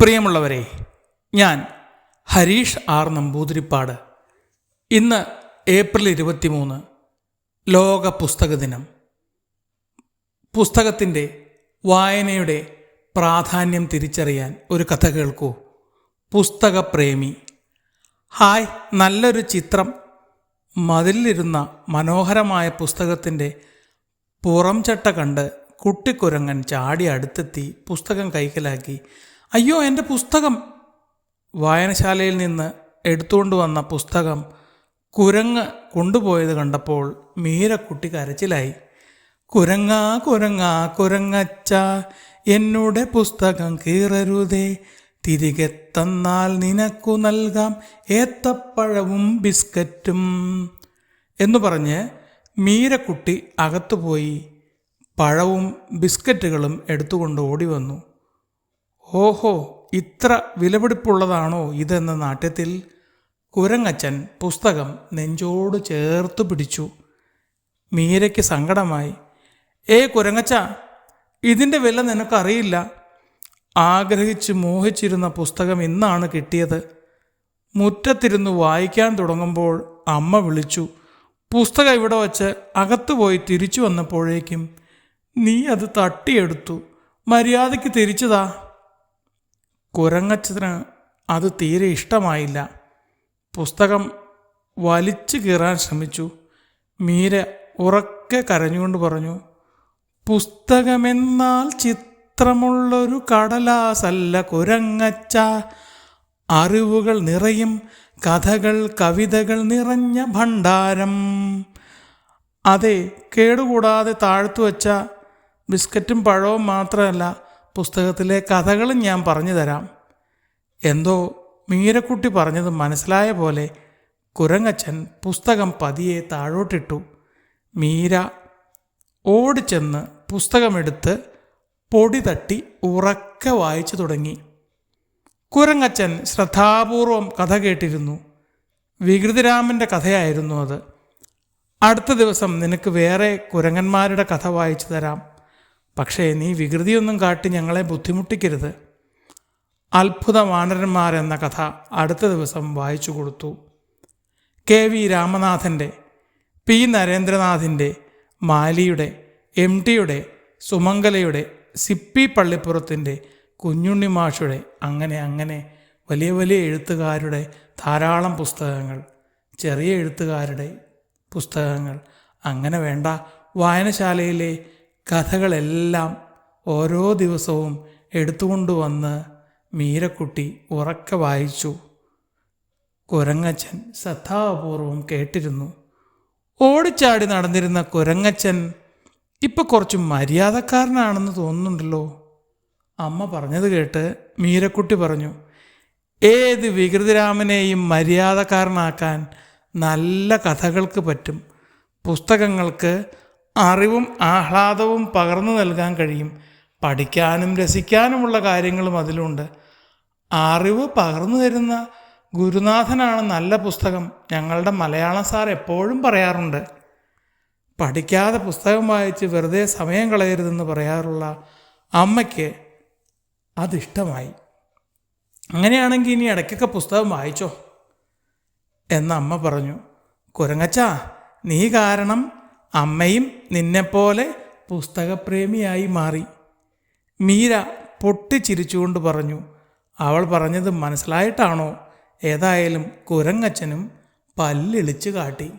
പ്രിയമുള്ളവരെ ഞാൻ ഹരീഷ് ആർ നമ്പൂതിരിപ്പാട്. ഇന്ന് ഏപ്രിൽ ഇരുപത്തിമൂന്ന് ലോക പുസ്തക ദിനം. പുസ്തകത്തിന്റെ വായനയുടെ പ്രാധാന്യം തിരിച്ചറിയാൻ ഒരു കഥ കേൾക്കൂ. പുസ്തകപ്രേമി. ഹായ് നല്ലൊരു ചിത്രം. മതിലിരുന്ന മനോഹരമായ പുസ്തകത്തിന്റെ പുറംചട്ട കണ്ട് കുട്ടിക്കുരങ്ങൻ ചാടി അടുത്തെത്തി പുസ്തകം കൈക്കലാക്കി അയ്യോ എന്റെ പുസ്തകം. വായനശാലയിൽ നിന്ന് എടുത്തുകൊണ്ട് വന്ന പുസ്തകം കുരങ്ങ് കൊണ്ടുപോയത് കണ്ടപ്പോൾ മീരക്കുട്ടി കരച്ചിലായി. കുരങ്ങ കുരങ്ങ കുരങ്ങച്ച എന്നുടെ പുസ്തകം കീറരുതേ. തിരികെ തന്നാൽ നിനക്കു നൽകാം ഏത്തപ്പഴവും ബിസ്ക്കറ്റും. എന്നു പറഞ്ഞ് മീരക്കുട്ടി അകത്തുപോയി പഴവും ബിസ്ക്കറ്റുകളും എടുത്തുകൊണ്ട് ഓടി വന്നു. ഓഹോ ഇത്ര വിലപിടിപ്പുള്ളതാണോ ഇതെന്ന നാട്യത്തിൽ കുരങ്ങച്ചൻ പുസ്തകം നെഞ്ചോട് ചേർത്ത് പിടിച്ചു. മീരയ്ക്ക് സങ്കടമായി ഏ കുരങ്ങച്ച ഇതിന്റെ വില നിനക്കറിയില്ല. ആഗ്രഹിച്ച് മോഹിച്ചിരുന്ന പുസ്തകം ഇന്നാണ് കിട്ടിയത്. മുറ്റത്തിരുന്ന് വായിക്കാൻ തുടങ്ങുമ്പോൾ അമ്മ വിളിച്ചു പുസ്തകം ഇവിടെ വച്ച് അകത്തു പോയി തിരിച്ചു വന്നപ്പോഴേക്കും നീ അത് തട്ടിയെടുത്തു. മര്യാദയ്ക്ക് തിരിച്ചതാ. കുരങ്ങച്ചന് അത് തീരെ ഇഷ്ടമായില്ല. പുസ്തകം വലിച്ചു കീറാൻ ശ്രമിച്ചു. മീര ഉറക്കെ കരഞ്ഞുകൊണ്ട് പറഞ്ഞു പുസ്തകമെന്നാൽ ചിത്രമുള്ളൊരു കടലാസല്ല കുരങ്ങച്ച. അറിവുകൾ നിറയും കഥകൾ കവിതകൾ നിറഞ്ഞ ഭണ്ഡാരം. അതെ കേടുകൂടാതെ താഴ്ത്തു വച്ച ബിസ്ക്കറ്റും പഴവും മാത്രമല്ല പുസ്തകത്തിലെ കഥകളും ഞാൻ പറഞ്ഞു തരാം. എന്തോ മീരക്കുട്ടി പറഞ്ഞത് മനസ്സിലായ പോലെ കുരങ്ങച്ചൻ പുസ്തകം പതിയെ താഴോട്ടിട്ടു. മീര ഓടിച്ചെന്ന് പുസ്തകമെടുത്ത് പൊടി തട്ടി ഉറക്കെ വായിച്ചു തുടങ്ങി. കുരങ്ങച്ചൻ ശ്രദ്ധാപൂർവം കഥ കേട്ടിരുന്നു. വികൃതിരാമന്റെ കഥയായിരുന്നു അത്. അടുത്ത ദിവസം നിനക്ക് വേറെ കുരങ്ങന്മാരുടെ കഥ വായിച്ചു തരാം. പക്ഷേ നീ വികൃതിയൊന്നും കാട്ടി ഞങ്ങളെ ബുദ്ധിമുട്ടിക്കരുത്. അത്ഭുത വാനരന്മാരെന്ന കഥ അടുത്ത ദിവസം വായിച്ചു കൊടുത്തു. കെ വി രാമനാഥന്റെ പി നരേന്ദ്രനാഥിന്റെ മാലിയുടെ എം ടിയുടെ സുമംഗലയുടെ സിപ്പി പള്ളിപ്പുറത്തിന്റെ കുഞ്ഞുണ്ണി മാഷുടെ അങ്ങനെ അങ്ങനെ വലിയ വലിയ എഴുത്തുകാരുടെ ധാരാളം പുസ്തകങ്ങൾ ചെറിയ എഴുത്തുകാരുടെ പുസ്തകങ്ങൾ. അങ്ങനെ വേണ്ട വായനശാലയിലെ കഥകളെല്ലാം ഓരോ ദിവസവും എടുത്തുകൊണ്ടുവന്ന് മീരക്കുട്ടി ഉറക്കെ വായിച്ചു. കുരങ്ങച്ചൻ ശ്രദ്ധാപൂർവം കേട്ടിരുന്നു. ഓടിച്ചാടി നടന്നിരുന്ന കുരങ്ങച്ചൻ ഇപ്പൊ കുറച്ച് മര്യാദക്കാരനാണെന്ന് തോന്നുന്നുണ്ടല്ലോ. അമ്മ പറഞ്ഞത് കേട്ട് മീരക്കുട്ടി പറഞ്ഞു ഏത് വികൃതിരാമനെയും മര്യാദക്കാരനാക്കാൻ നല്ല കഥകൾക്ക് പറ്റും. പുസ്തകങ്ങൾക്ക് അറിവും ആഹ്ലാദവും പകർന്നു നൽകാൻ കഴിയും. പഠിക്കാനും രസിക്കാനുമുള്ള കാര്യങ്ങളും അതിലുണ്ട്. അറിവ് പകർന്നു തരുന്ന ഗുരുനാഥനാണ് നല്ല പുസ്തകം. ഞങ്ങളുടെ മലയാളം സാർ എപ്പോഴും പറയാറുണ്ട്. പഠിക്കാതെ പുസ്തകം വായിച്ച് വെറുതെ സമയം കളയരുതെന്ന് പറയാറുള്ള അമ്മയ്ക്ക് അതിഷ്ടമായി. അങ്ങനെയാണെങ്കിൽ ഇനി ഇടയ്ക്കൊക്കെ പുസ്തകം വായിച്ചോ? എന്ന അമ്മ പറഞ്ഞു. കുരങ്ങച്ച നീ കാരണം അമ്മയും നിന്നെപ്പോലെ പുസ്തകപ്രേമിയായി മാറി. മീര പൊട്ടിച്ചിരിച്ചുകൊണ്ട് പറഞ്ഞു അവൾ പറഞ്ഞത് മനസ്സിലായിട്ടാണോ? ഏതായാലും കുരങ്ങച്ചനും പല്ലിളിച്ചു കാട്ടി.